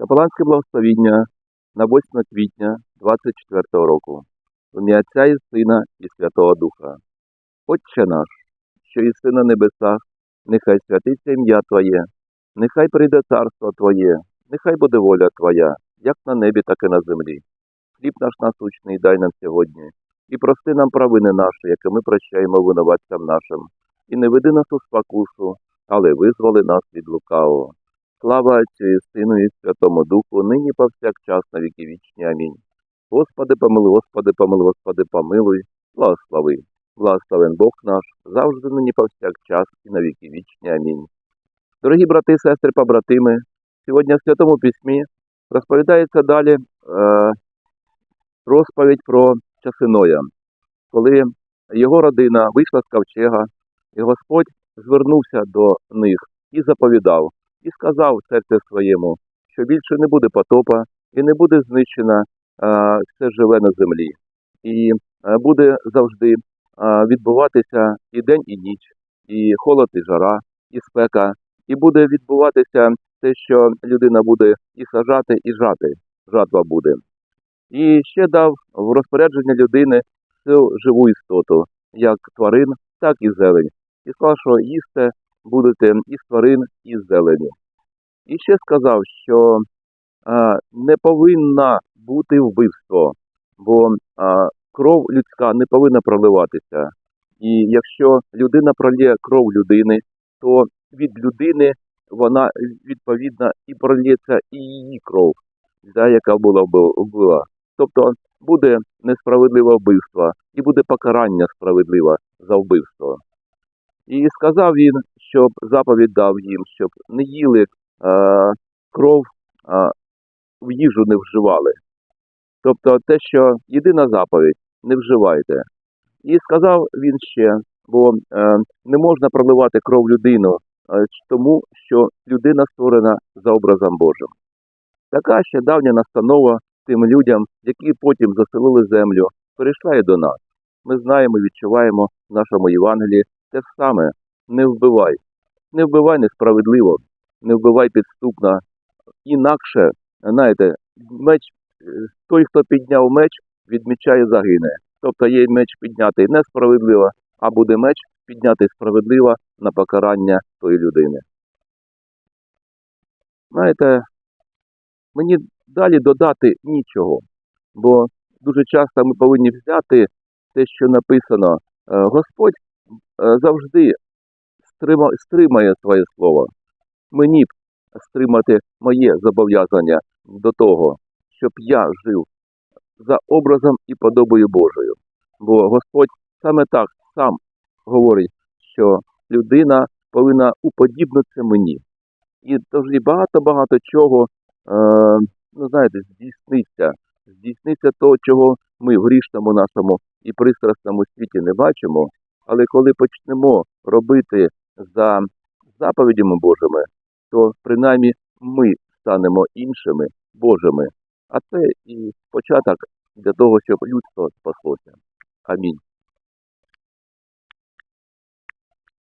Капеланське благословіння на 8 квітня 24 року. В Отця і Сина і Святого Духа. Отче наш, що єси на небесах, нехай святиться ім'я Твоє, нехай прийде царство Твоє, нехай буде воля Твоя, як на небі, так і на землі. Хліб наш насущний дай нам сьогодні, і прости нам провини наші, які ми прощаємо винуватцям нашим, і не веди нас у спокусу, але визволи нас від лукавого. Слава Отцю і Сину і Святому Духу, нині повсякчас на віки вічні. Амінь. Господи, помилуй, Господи, помилуй, Господи, помилуй, благослови. Благословен Бог наш, завжди нині повсякчас і на віки вічні. Амінь. Дорогі брати, сестри, побратими, сьогодні в Святому Письмі розповідається далі е, розповідь про часи Ноя, коли його родина вийшла з ковчега, і Господь звернувся до них і заповідав, і сказав в серці своєму, що більше не буде потопа і не буде знищено е, все живе на землі. І е, буде завжди відбуватися і день, і ніч, і холод, і жара, і спека, і буде відбуватися те, що людина буде і сажати, і жати, жатва буде. І ще дав в розпорядження людини всю живу істоту, як тварин, так і зелень. І сказав, що їсти будете і з тварин, і зелені. І ще сказав, що не повинна бути вбивство, бо кров людська не повинна проливатися. І якщо людина пролє кров людини, то від людини вона відповідно і пролється і її кров, та, яка була вбила. Тобто буде несправедливе вбивство і буде покарання справедливе за вбивство. І сказав він, щоб заповідь дав їм, щоб не їли е, кров, е, в їжу не вживали. Тобто те, що єдина заповідь, не вживайте. І сказав він ще, бо е, не можна проливати кров людину, е, тому що людина створена за образом Божим. Така ще давня настанова тим людям, які потім заселили землю, перейшла і до нас. Ми знаємо, відчуваємо в нашому Євангелії те ж саме. Не вбивай. Не вбивай несправедливо, не вбивай підступно. Інакше, знаєте, меч, е, той, хто підняв меч, від меча і загине. Тобто є меч піднятий несправедливо, а буде меч піднятий справедливо на покарання тої людини. Знаєте, мені далі додати нічого, бо дуже часто ми повинні взяти те, що написано. Е, Господь завжди стримає своє слово. Мені б стримати моє зобов'язання до того, щоб я жив за образом і подобою Божою. Бо Господь саме так сам говорить, що людина повинна уподібнитися мені. І тоді багато-багато чого, е, ну знаєте, здійсниться. Здійсниться то, чого ми в грішному нашому і пристрасному світі не бачимо. Але коли почнемо робити за заповідями Божими, то принаймні ми станемо іншими Божими. А це і початок для того, щоб людство спаслося. Амінь.